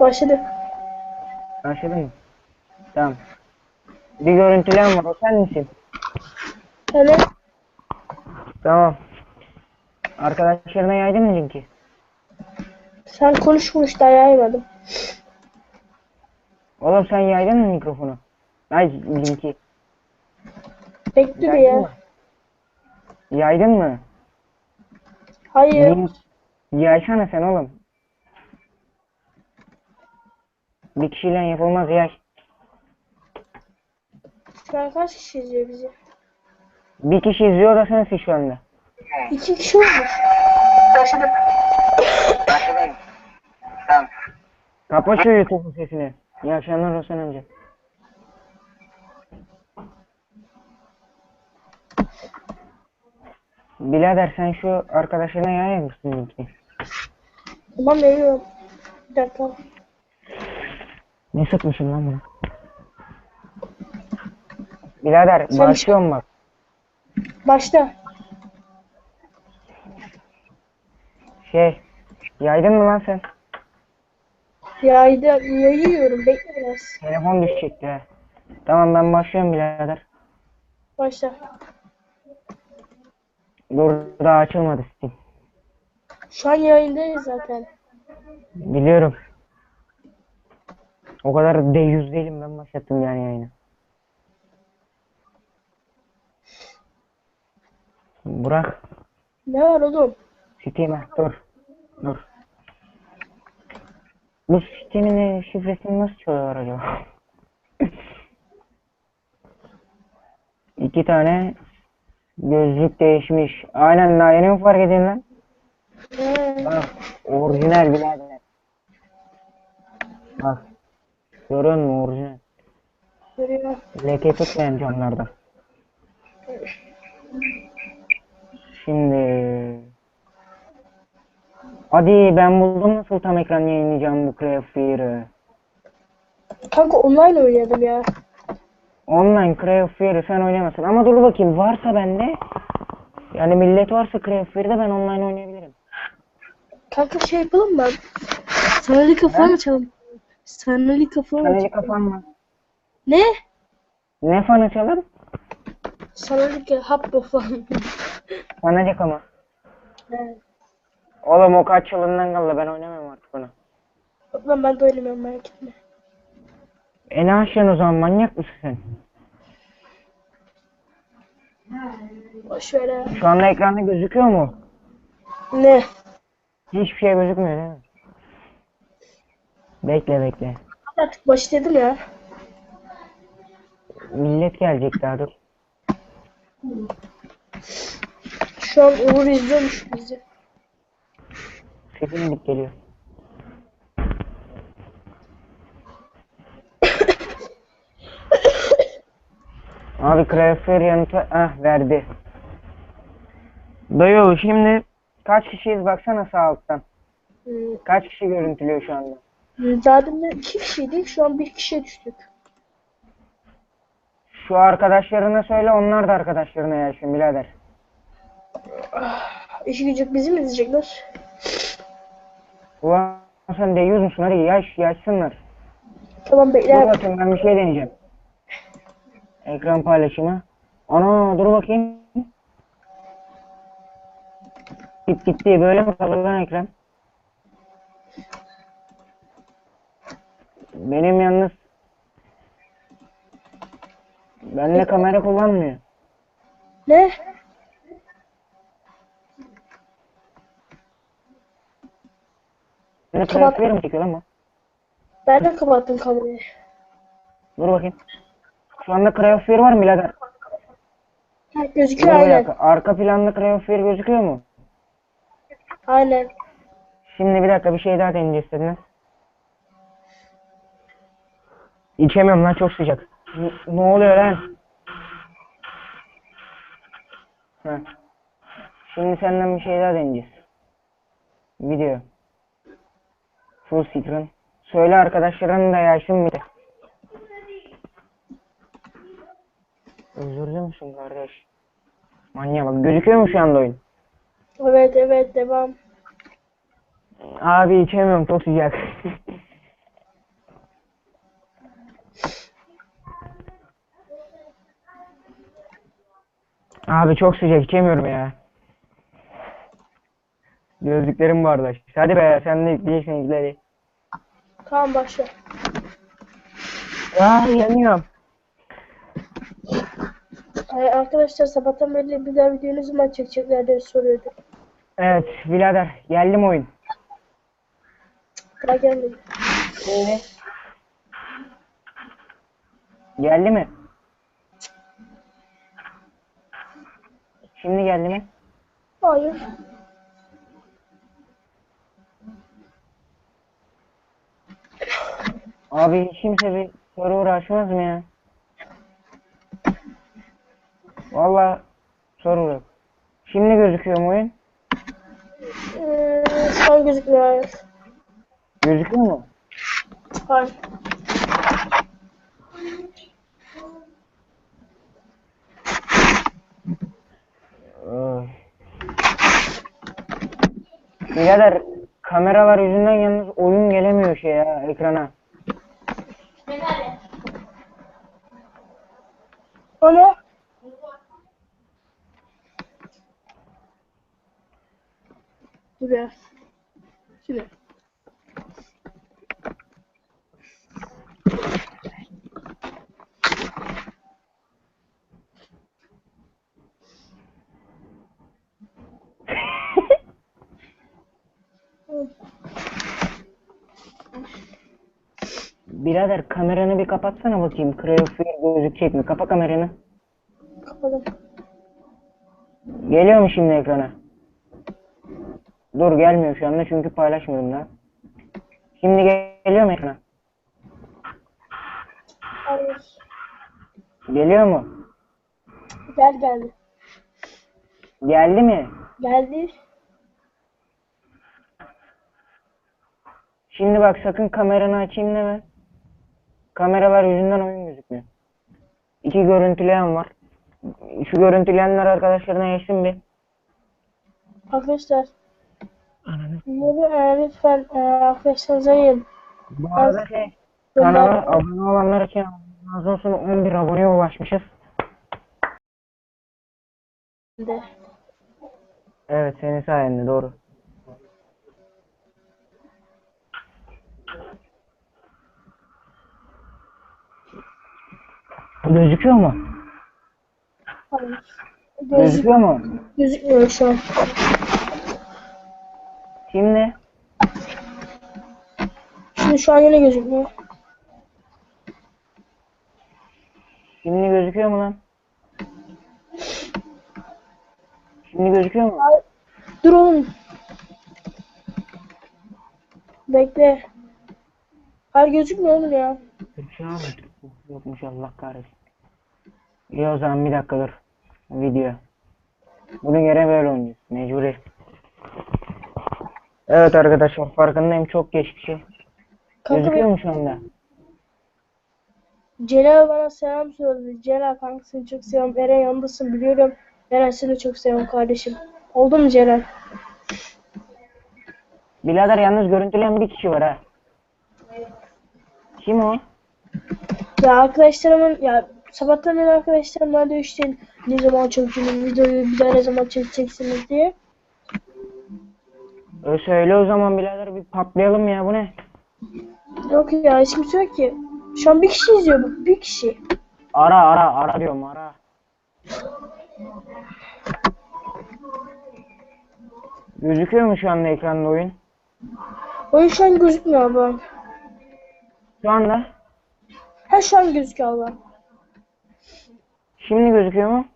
Başladı. Başladın mı? Tamam. Bir görüntülen var. O sen misin? Hele. Tamam. Arkadaşlarına yaydın mı linki? Sen konuş konuş da yaymadım. Oğlum sen yaydın mı mikrofonu? Ay linki. Bekle bir Yaydın ya. mı? Yaydın mı? Hayır. Link. Yaysana sen oğlum. Bir kişiyle yapılmaz yay. Şu an kaç kişi izliyor bizi? Bir kişi izliyor da sensin şu anda. İki kişi olmuş. Başladım. Tamam. Kapa şu YouTube'un sesini. İyi akşamlar Rosan amca. Birader sen şu arkadaşına yayar mısın linkini? Tamam veriyorum. Bir dakika. Ne sıkmışım lan bunu? Birader Sen- başlıyorum bak. Başla. Şey, yaydın mı lan sen? Yaydı, yayıyorum. Bekle biraz. Telefon düşecekti ha. Tamam ben başlıyorum birader. Başla. Dur daha açılmadı Steam. Şu an yayındayız zaten. Biliyorum. O kadar de yüz değilim ben başlattım yani yayını. Burak, Ne var oğlum? Steam'e dur. Dur. Bu Steam'in şifresini nasıl çalıyorlar acaba? İki tane gözlük değişmiş. Aynen daha yeni mi fark edin lan? Bak, orijinal birader. Bak. Görüyor musun orijinal? Görüyor. Leke tutmayan camlarda. Şimdi... Hadi ben buldum nasıl tam ekran yayınlayacağım bu Craft Fear'ı. Kanka online oynadım ya. Online Craft Fear'ı sen oynamasın. Ama dur bakayım varsa bende. Yani millet varsa Craft Fear'da ben online oynayabilirim. Kanka şey yapalım mı? Sanali kafa He? açalım. Sanali kafa Sanacı açalım. kafan mı? Ne? Ne fan açalım? Sanali kafa falan. Sanacak ama. He. Oğlum o kaç yılından kaldı ben oynamıyorum artık onu. Lan ben de oynamıyorum merak etme. E ne açıyorsun o zaman manyak mısın sen? Boş ver. Şu anda ekranda gözüküyor mu? Ne? Hiçbir şey gözükmüyor değil mi? Bekle bekle. Artık başladım ya. Millet gelecek daha dur. Şu an Uğur izliyormuş bizi. Sesim gidip geliyor. Abi Krafer yanıtı ah verdi. Dayı şimdi kaç kişiyiz baksana sağ alttan. Hmm. Kaç kişi görüntülüyor şu anda? Demin iki kişiydik. Şu an bir kişiye düştük. Şu arkadaşlarına söyle onlar da arkadaşlarına yaşın birader. İşi gücü bizi mi izleyecekler? Ulan sen de yüz musun hadi yaş yaşsınlar. Tamam Dur bekle. bakayım ben bir şey deneyeceğim. Ekran paylaşımı. Ana dur bakayım. Git gitti böyle mi kalır lan ekran? Benim yalnız Benle kamera kullanmıyor. Ne? Ne Kapat. transfer mi çekiyor? Ben de kapattım kamerayı. Dur bakayım. Şu anda Cryosphere var mı birader? Ha, Dur gözüküyor bir aynen. dakika. Arka planda Cryosphere gözüküyor mu? Aynen. Şimdi bir dakika bir şey daha deneyeceğiz dediniz. İçemiyorum lan çok sıcak. N- ne oluyor lan? Heh. Şimdi senden bir şey daha deneyeceğiz. Video. Full screen. Söyle arkadaşların da yaşın bir de. Özür musun kardeş? Manyak bak gözüküyor mu şu anda oyun? Evet evet devam. Abi içemiyorum çok sıcak. Abi çok sıcak içemiyorum ya. Gözlüklerim bu arada. Hadi be sen de yükleyeceksin ilgileri. Tamam başla. Aa yanıyorum. Ay, arkadaşlar sabahtan beri bir daha videoyu ne zaman çekecekler diye soruyordu. Evet birader geldim oyun. Daha gelmedi. Öyle. Geldi mi? Şimdi geldi mi? Hayır. Abi hiç kimse bir soru uğraşmaz mı ya? Valla soru yok. Şimdi gözüküyor mu oyun? Ee, şu an gözükmüyor hayır. Gözüküyor mu? Hayır. Birader kameralar yüzünden yalnız oyun gelemiyor şey ya ekrana. O ne? Dur ya. Şimdi. Birader kameranı bir kapatsana bakayım. Cryophere gözükecek mi? Kapa kameranı. Kapadım. Geliyor mu şimdi ekrana? Dur gelmiyor şu anda çünkü paylaşmıyorum da. Şimdi gel- geliyor mu ekrana? Hayır. Geliyor mu? Gel geldi. Geldi mi? Geldi. Şimdi bak sakın kameranı açayım deme. Kameralar yüzünden oyun gözükmüyor. İki görüntüleyen var. Şu görüntüleyenler arkadaşlarına geçsin bir. Arkadaşlar. Ananı. Bunu e, lütfen e, arkadaşlarınıza yayın. Bu arada şey, kanala abone olanlar için razı olsun 11 aboneye ulaşmışız. De. Evet senin sayende doğru. Gözüküyor mu? Hayır. Gözük, Gözüküyor mu? gözükmüyor şu an. Şimdi Şimdi şu an yine gözükmüyor. şimdi gözüküyor mu lan? Şimdi gözüküyor mu? Dur oğlum. Bekle. Hayır gözükmüyor oğlum ya. Şey olmadı. Yokmuş Allah kahretsin. İyi o zaman bir dakika dur. Video. Bugün yere böyle oynayacağız. Mecburi. Evet arkadaşlar farkındayım çok geç bir şey. Kanka Gözüküyor mu şu anda? Celal bana selam söyledi. Celal kanka seni çok seviyorum. Eren yanındasın biliyorum. Eren seni çok seviyorum kardeşim. Oldu mu Celal? Birader yalnız görüntüleyen bir kişi var ha. Kim o? Ya arkadaşlarımın ya sabahtan beri arkadaşlarım bana işte ne zaman çekeceğiniz videoyu bir daha ne zaman çekeceksiniz diye. E söyle o zaman birader bir patlayalım ya bu ne? Yok ya hiç kimse yok ki. Şu an bir kişi izliyor bu. Bir kişi. Ara ara ara diyorum ara. Gözüküyor mu şu anda ekranda oyun? Oyun şu an gözükmüyor abi. Şu anda. Ha şu an gözüküyor abi. Şimdi gözüküyor mu?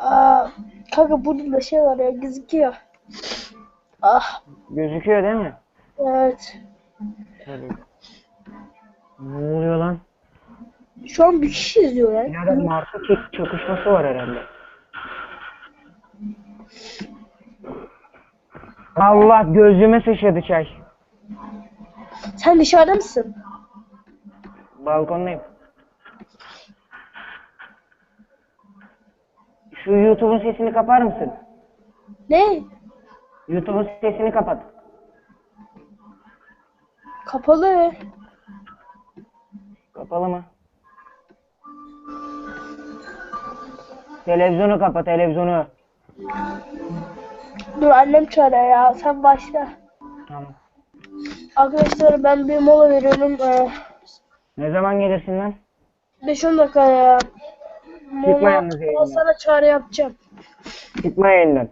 Aa, kanka burada da şey var ya gözüküyor. Ah Gözüküyor değil mi? evet. Tabii. Ne oluyor lan? Şu an bir kişi izliyor ya. Birader Mars'a çek çakışması var herhalde. Allah gözüme sıçradı çay. Sen dışarıda mısın? Balkondayım. Şu YouTube'un sesini kapar mısın? Ne? YouTube'un sesini kapat. Kapalı. Kapalı mı? Televizyonu kapa televizyonu. Dur annem çağırıyor ya. Sen başla. Tamam. Arkadaşlar ben bir mola veriyorum. Ee, Ne zaman gelirsin lan? 5-10 dakika ya. Çıkma yalnız Mola yayından. sana çağrı yapacağım. Çıkma yayından.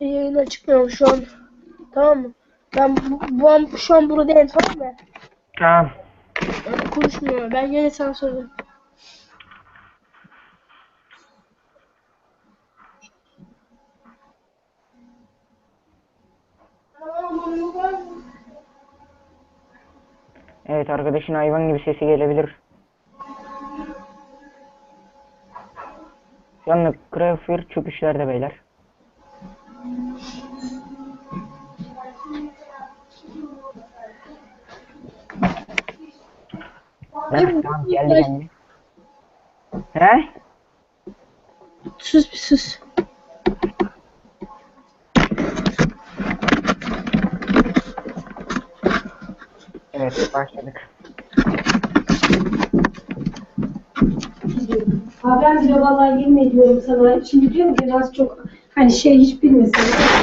Yayına çıkmıyorum şu an. Tamam mı? Ben bu, bu an şu an buradayım tamam mı? Tamam. Ben konuşmuyorum. Ben yine sana sorayım. Evet arkadaşın hayvan gibi sesi gelebilir. Anda Crafir çöküşlerde beyler. Heh, tamam geldi geldi. He? Sus bir sus. Evet başladık. Abi ben bile vallahi yemin ediyorum sana. Şimdi diyorum ki biraz çok hani şey hiç bilmesin.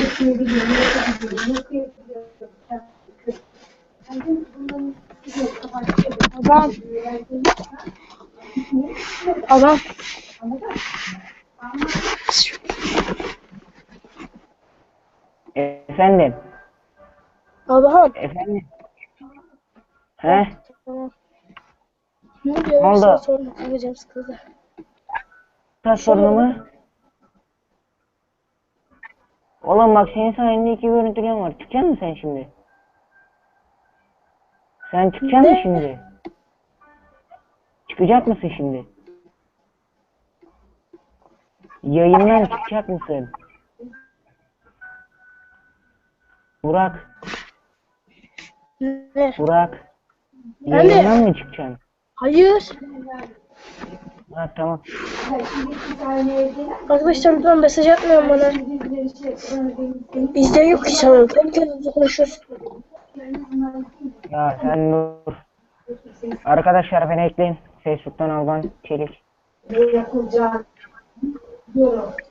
Hepsini biliyorum. Nasıl biliyorum. Nasıl yapıyorum. Bunların. Adam. Adam. Efendim. Adam. Efendim. He? Ne diyor? Ne oldu? Sana sormak yapacağım sıkıldı. Mu? Oğlum bak senin sayende iki görüntülen var. Çıkacaksın mı sen şimdi? Sen çıkacaksın mı şimdi? Çıkacak mısın şimdi? Yayından çıkacak mısın? Burak, Ne? Burak. Yayından mı çıkacaksın? Hayır. Ha tamam. Arkadaşlar lütfen mesaj atmayın bana. Bizde yok hiç ama. Kendi kendimize konuşuyoruz. Ya sen dur. Arkadaşlar beni ekleyin. Facebook'tan Alban Çelik.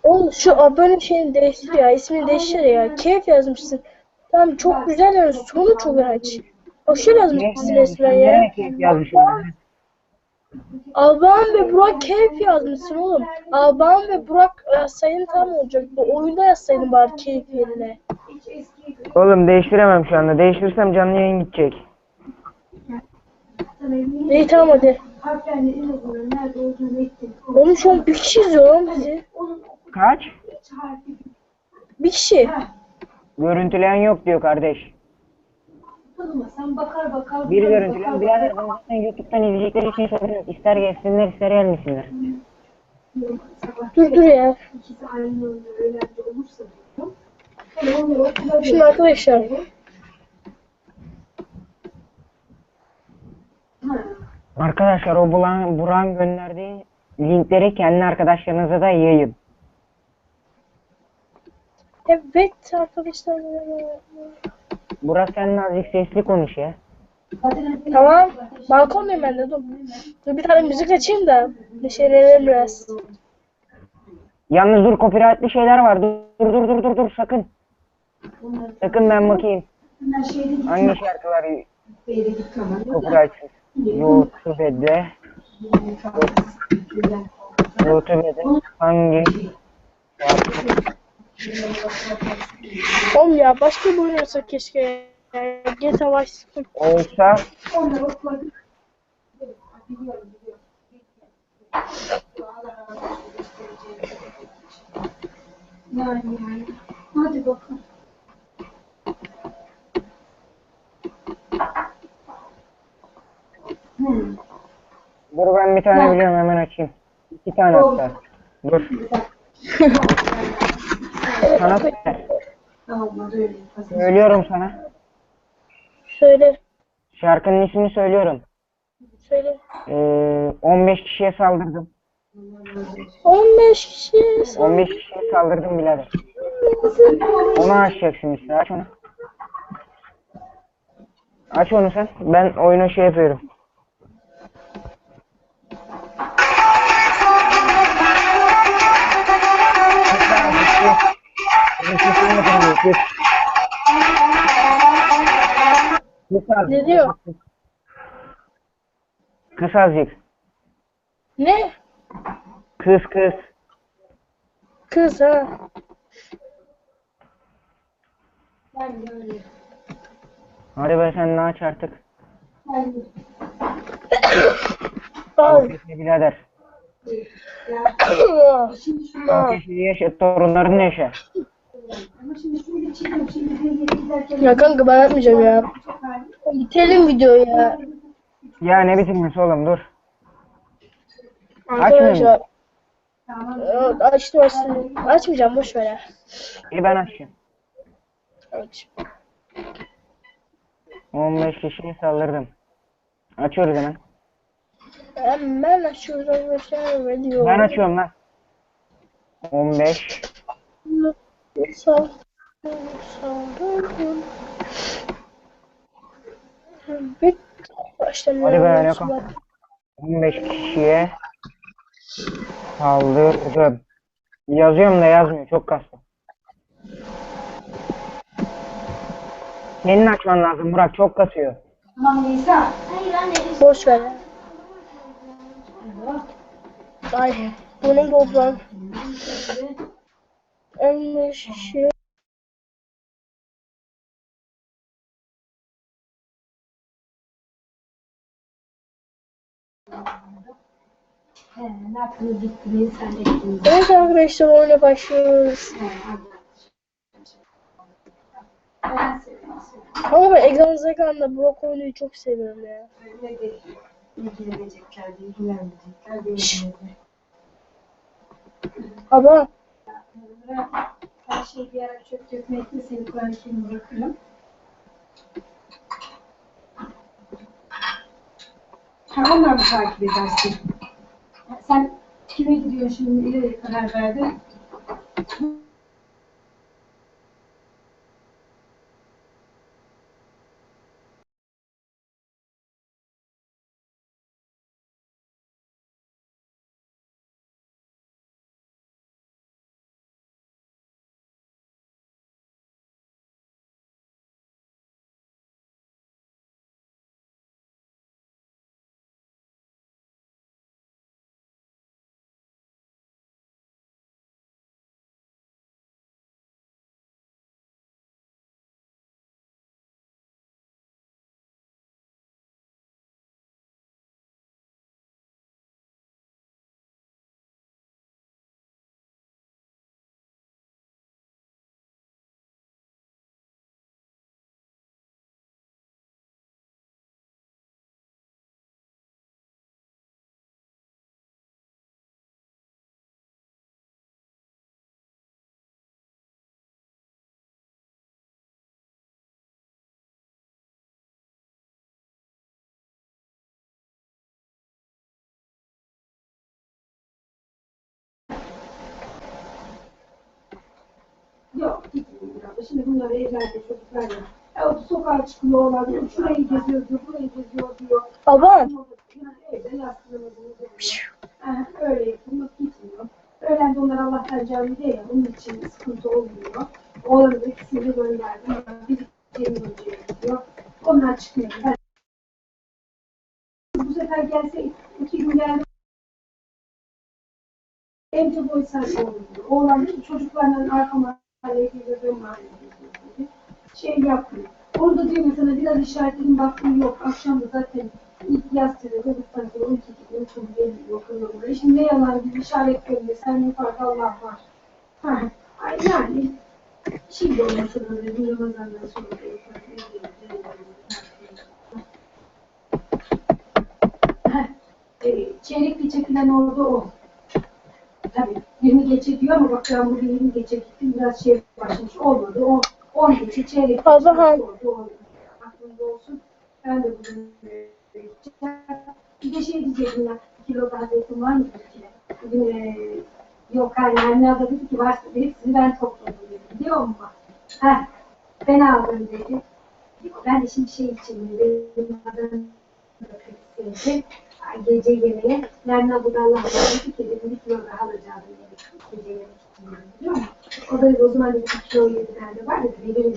Oğlum şu abone şeyini değiştir ya. ismini değiştir ya. Keyif yazmışsın. Tamam çok güzel yani. Sonu çok aç. O şey yazmışsın resmen ya. Ne keyif yazmışım? Alban ve Burak keyif yazmışsın oğlum. Alban ve Burak yazsaydın tam olacak. Bu oyunda yazsaydın bari keyif yerine. Oğlum değiştiremem şu anda. Değiştirirsem canlı yayın gidecek. İyi tamam hadi. Oğlum şu an bir kişi izliyor lan bizi. Kaç? Bir kişi. Görüntüleyen yok diyor kardeş. Tanıma. Sen bakar bakar. Bir bakar, birader ben zaten YouTube'dan izleyecekleri için soruyorum. İster gelsinler ister gelmesinler. Dur dur ya. ikisi aynı öğrenci olursa Şimdi arkadaşlar. Arkadaşlar o Buran, Buran gönderdiği linkleri kendi arkadaşlarınıza da yayın. Evet arkadaşlar. Burak sen azıcık sesli konuş ya. Tamam. Balkondayım ben de dur. Dur bir tane müzik açayım da. Neşelenelim biraz. Yalnız dur copyrightlı şeyler var. Dur dur dur dur dur, sakın. Sakın ben bakayım. Hangi şarkılar copyrightsız? YouTube'de YouTube'de hangi şarkı Oğlum ya başka bir oyun olsa keşke. Yani GTA Vice City. olsa. Yani yani. Hadi bakalım. Hmm. dur ben bir tane biliyorum hemen açayım. İki tane hatta. Dur. Sana söyle. Söylüyorum sana. Söyle. Şarkının ismini söylüyorum. Söyle. Ee, 15 kişiye saldırdım. 15 kişi. 15 kişiye saldırdım birader. Onu açacaksın işte aç onu. Aç onu sen. Ben oyunu şey yapıyorum. Kız. Kısa. Ne diyor? Kıs azıcık. Ne? Kız kız. Kız ha. Ben de öyle. Hadi be sen ne aç artık. Ben. Al. Birader. Ya, şimdi şunu Al. Yaşa torunların yaşa. Ya kanka ben yapmayacağım ya. Bitelim videoyu ya. Ya ne bitirmesi oğlum dur. Arkadaşlar. Tamam. Evet, açtım açtım. Açmayacağım boş ver ya. İyi ben açayım. Aç. 15 kişiyi saldırdım. Açıyoruz hemen. Hemen açıyoruz arkadaşlar video. Ben açıyorum lan. 15. Sal. Saldırdım. Baştan Hadi be, ne kal- 15 kişiye saldırdım. Yazıyorum da yazmıyor. Çok kastım. Senin açman lazım Burak. Çok kasıyor. Tamam Nisa. Boş ver ya. Ay bunun toplam 15 kişi. He, ne yaptınız bittiniz sen de gittiniz. Evet arkadaşlar oyuna başlıyoruz. Ama ben ekran ekranda blok oyunu çok seviyorum ya. İlgilenecekler ilgilenmeyecekler de ilgilenecekler. Ama Her şeyi bir ara çöp dökmekle seni Kur'an-ı Kerim bırakırım. Ha, onlar mı takip edersin? Sen kime gidiyorsun şimdi ileri karar verdin? Yok abla. Şimdi bunlar evlerde çocuklar ya. Ya o sokağa çıkıyorlar, diyor, şurayı geziyor diyor, burayı geziyor diyor. Ama Yani evde yastığımızı diyor. Ha, öyle yapıyor, gitmiyor. Öğlen de onlar Allah'tan camide ya, onun için sıkıntı olmuyor. Oğlanın da ikisini de gönderdim. Bir Cemil Hoca'ya gidiyor. Onlar çıkmıyor. Ben... Bu sefer gelse iki gün geldi. Evde boy sarı olmuyor. Oğlan çocuklarla arka Şey yapmıyor. Orada diyor mesela biraz işaretlerin baktım yok. Akşam da zaten ilk yaz sırada bu tarafa 12 gidiyor, çok belli okuyor buraya. Şimdi ne yalan bir işaret görüyor. Sen ne fark Allah var. Ha, yani şimdi olmasa da bir Ramazan'dan sonra da e, Çeyrekli çekilen orada o. Tabii 20 geçe diyor ama bak ben burada 20 geçe gittim biraz şey başlamış olmadı. O 10 geçe çeyrek geçe oldu. Aklında olsun. Ben de bugün. Bir de şey diyecektim ya. Bir kilo daha zeytin var mı? Bugün e, yok hayır anne abla dedi ki varsa hepsini ben topladım dedi. Biliyor musun? Heh, ben aldım dedi. Ben de şimdi şey için benim adım sevdi. Gece yemeğe Nermin abla Allah dedi ki dedim bir kilo daha alacağım dedi. Gece yemek için musun? O da o zaman 2 kilo 7 tane var ya. Benim